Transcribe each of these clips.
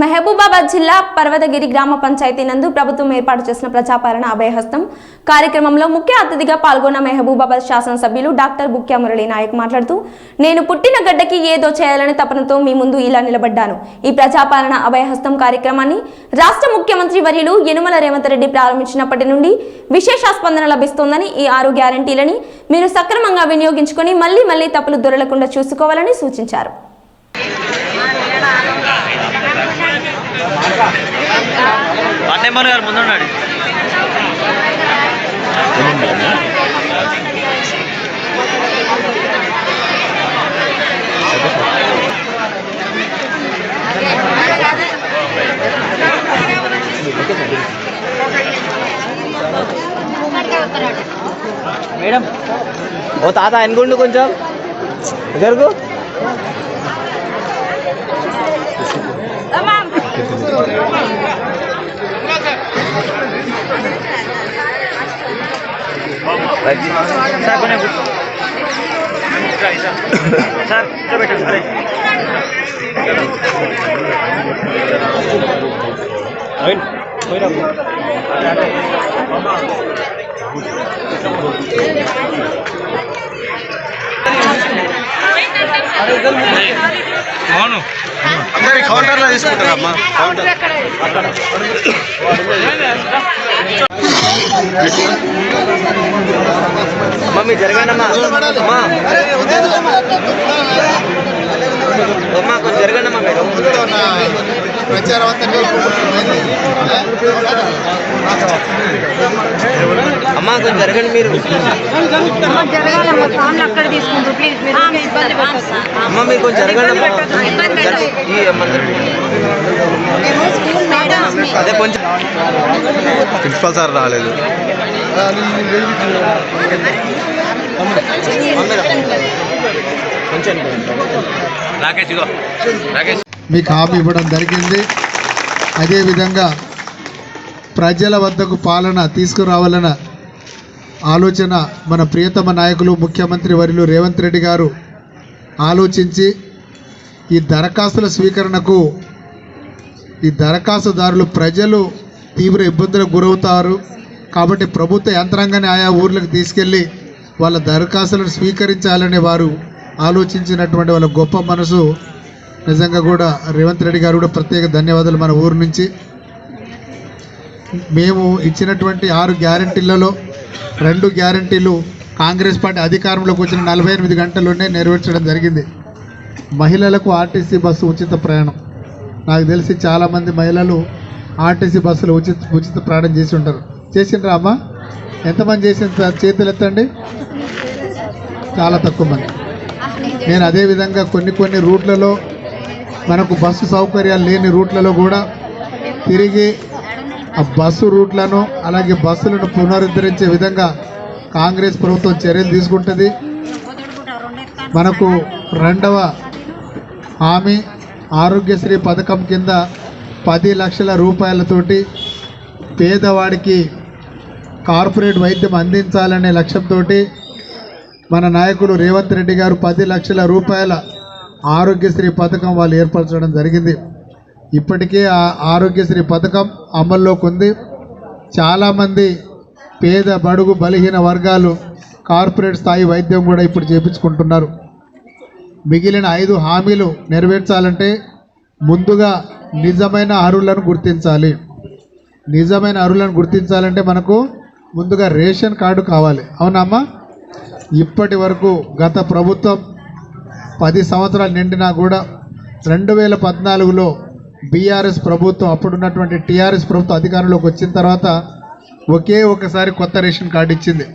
మహబూబాబాద్ జిల్లా పర్వతగిరి గ్రామ పంచాయతీ నందు ప్రభుత్వం ఏర్పాటు చేసిన ప్రజాపాలన అభయహస్తం. కార్యక్రమంలో ముఖ్య అతిథిగా పాల్గొన్న మహబూబాబాద్ శాసనసభ్యులు డాక్టర్ బుక్యా మురళీ నాయక్ మాట్లాడుతూ నేను పుట్టిన గడ్డకి ఏదో చేయాలని తపనతో మీ ముందు ఇలా నిలబడ్డాను. ఈ ప్రజాపాలన అభయహస్తం కార్యక్రమాన్ని రాష్ట్ర ముఖ్యమంత్రి వర్యులు యనుమల రేవంత్ రెడ్డి ప్రారంభించినప్పటి నుండి విశేష స్పందన లభిస్తోందని ఈ ఆరు గ్యారంటీలని మీరు సక్రమంగా వినియోగించుకొని మళ్ళీ మళ్ళీ తప్పులు దొరలకుండా చూసుకోవాలని సూచించారు. అన్నయ్య గారు ముందున్నాడు. మేడం ఓ తాత అనుకోండి కొంచెం. జరుగు. సార్ కొంచెం కూర్చో. సార్ కూర్చోబెట్టండి అరే అవును అందరి కౌంటర్లో తీసుకుంటారమ్మా కౌంటర్ అమ్మ మీరు జరగండమ్మా. అమ్మా. అమ్మా కొంచెం జరగండమ్మా మీరు. ప్రచారం అమ్మా కొంచెం జరగండి మీరు. అమ్మ మీరు కొంచెం జరగండి అమ్మా ఈ అమ్మ ప్రిన్సిపల్ సార్ రాలేదు. మీకు హామీ ఇవ్వడం జరిగింది. అదేవిధంగా ప్రజల వద్దకు పాలన తీసుకురావాలన్న ఆలోచన మన ప్రియతమ నాయకులు ముఖ్యమంత్రి వర్యులు రేవంత్ రెడ్డి గారు ఆలోచించి ఈ దరఖాస్తుల స్వీకరణకు ఈ దరఖాస్తుదారులు ప్రజలు తీవ్ర ఇబ్బందులకు గురవుతారు. కాబట్టి ప్రభుత్వ యంత్రాంగాన్ని ఆయా ఊర్లకు తీసుకెళ్ళి వాళ్ళ దరఖాస్తులను స్వీకరించాలని వారు ఆలోచించినటువంటి వాళ్ళ గొప్ప మనసు. నిజంగా కూడా రేవంత్ రెడ్డి గారు కూడా ప్రత్యేక ధన్యవాదాలు మన ఊరు నుంచి. మేము ఇచ్చినటువంటి ఆరు గ్యారంటీలలో రెండు గ్యారంటీలు కాంగ్రెస్ పార్టీ అధికారంలోకి వచ్చిన నలభై ఎనిమిది గంటల్లోనే నెరవేర్చడం జరిగింది. మహిళలకు ఆర్టీసీ బస్సు ఉచిత ప్రయాణం. నాకు తెలిసి చాలామంది మహిళలు ఆర్టీసీ బస్సులు ఉచిత ఉచిత ప్రయాణం చేసి ఉంటారు. చేసిండ్రా అమ్మ? ఎంతమంది చేసిన చేతులు ఎత్తండి. చాలా తక్కువ మంది. నేను అదే విధంగా కొన్ని కొన్ని రూట్లలో మనకు బస్సు సౌకర్యాలు లేని రూట్లలో కూడా తిరిగి ఆ బస్సు రూట్లను అలాగే బస్సులను పునరుద్ధరించే విధంగా కాంగ్రెస్ ప్రభుత్వం చర్యలు తీసుకుంటుంది. మనకు రెండవ హామీ ఆరోగ్యశ్రీ పథకం కింద పది లక్షల రూపాయలతోటి పేదవాడికి కార్పొరేట్ వైద్యం అందించాలనే లక్ష్యంతో మన నాయకులు రేవంత్ రెడ్డి గారు పది లక్షల రూపాయల ఆరోగ్యశ్రీ పథకం వాళ్ళు ఏర్పరచడం జరిగింది. ఇప్పటికే ఆ ఆరోగ్యశ్రీ పథకం అమల్లోకి ఉంది. చాలామంది పేద బడుగు బలహీన వర్గాలు కార్పొరేట్ స్థాయి వైద్యం కూడా ఇప్పుడు చేపించుకుంటున్నారు. మిగిలిన ఐదు హామీలు నెరవేర్చాలంటే ముందుగా నిజమైన అర్హులను గుర్తించాలి. నిజమైన అర్హులను గుర్తించాలంటే మనకు ముందుగా రేషన్ కార్డు కావాలి. అవునమ్మా ఇప్పటి వరకు గత ప్రభుత్వం పది సంవత్సరాలు నిండినా కూడా రెండు వేల పద్నాలుగులో బీఆర్ఎస్ ప్రభుత్వం అప్పుడున్నటువంటి టీఆర్ఎస్ ప్రభుత్వం అధికారంలోకి వచ్చిన తర్వాత ఒకే ఒకసారి కొత్త రేషన్ కార్డు ఇచ్చింది.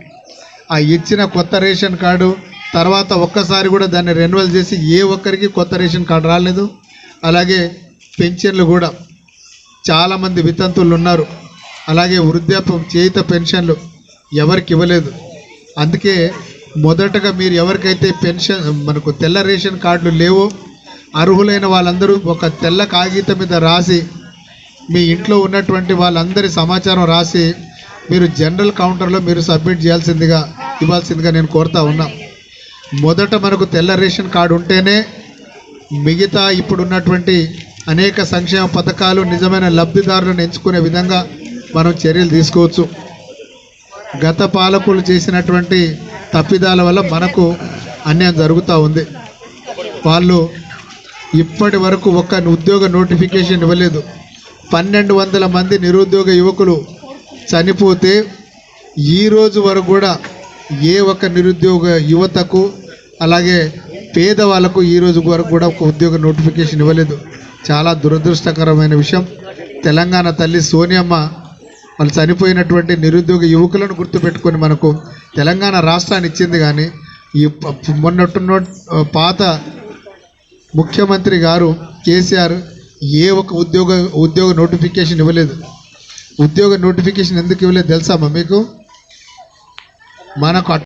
ఆ ఇచ్చిన కొత్త రేషన్ కార్డు తర్వాత ఒక్కసారి కూడా దాన్ని రెన్యువల్ చేసి ఏ ఒక్కరికి కొత్త రేషన్ కార్డు రాలేదు. అలాగే పెన్షన్లు కూడా చాలామంది వితంతులు ఉన్నారు అలాగే వృద్ధాప్యం చేయిత పెన్షన్లు ఎవరికి ఇవ్వలేదు. అందుకే మొదటగా మీరు ఎవరికైతే పెన్షన్ మనకు తెల్ల రేషన్ కార్డులు లేవో అర్హులైన వాళ్ళందరూ ఒక తెల్ల కాగితం మీద రాసి మీ ఇంట్లో ఉన్నటువంటి వాళ్ళందరి సమాచారం రాసి మీరు జనరల్ కౌంటర్లో మీరు సబ్మిట్ చేయాల్సిందిగా ఇవ్వాల్సిందిగా నేను కోరుతా ఉన్నా. మొదట మనకు తెల్ల రేషన్ కార్డు ఉంటేనే మిగతా ఇప్పుడున్నటువంటి అనేక సంక్షేమ పథకాలు నిజమైన లబ్ధిదారులను ఎంచుకునే విధంగా మనం చర్యలు తీసుకోవచ్చు. గత పాలకులు చేసినటువంటి తప్పిదాల వల్ల మనకు అన్యాయం జరుగుతూ ఉంది. వాళ్ళు ఇప్పటి వరకు ఒక్క ఉద్యోగ నోటిఫికేషన్ ఇవ్వలేదు. పన్నెండు వందల మంది నిరుద్యోగ యువకులు చనిపోతే ఈ రోజు వరకు కూడా ఏ ఒక్క నిరుద్యోగ యువతకు అలాగే పేదవాళ్ళకు ఈ రోజు వరకు కూడా ఒక ఉద్యోగ నోటిఫికేషన్ ఇవ్వలేదు. చాలా దురదృష్టకరమైన విషయం. తెలంగాణ తల్లి సోనియమ్మ వాళ్ళు చనిపోయినటువంటి నిరుద్యోగ యువకులను గుర్తుపెట్టుకొని మనకు తెలంగాణ రాష్ట్రాన్ని ఇచ్చింది కానీ ఈ మొన్నట్టున్న పాత ముఖ్యమంత్రి గారు కేసీఆర్ ఏ ఒక ఉద్యోగ ఉద్యోగ నోటిఫికేషన్ ఇవ్వలేదు. ఉద్యోగ నోటిఫికేషన్ ఎందుకు ఇవ్వలేదు తెలుసామా మీకు? మనకు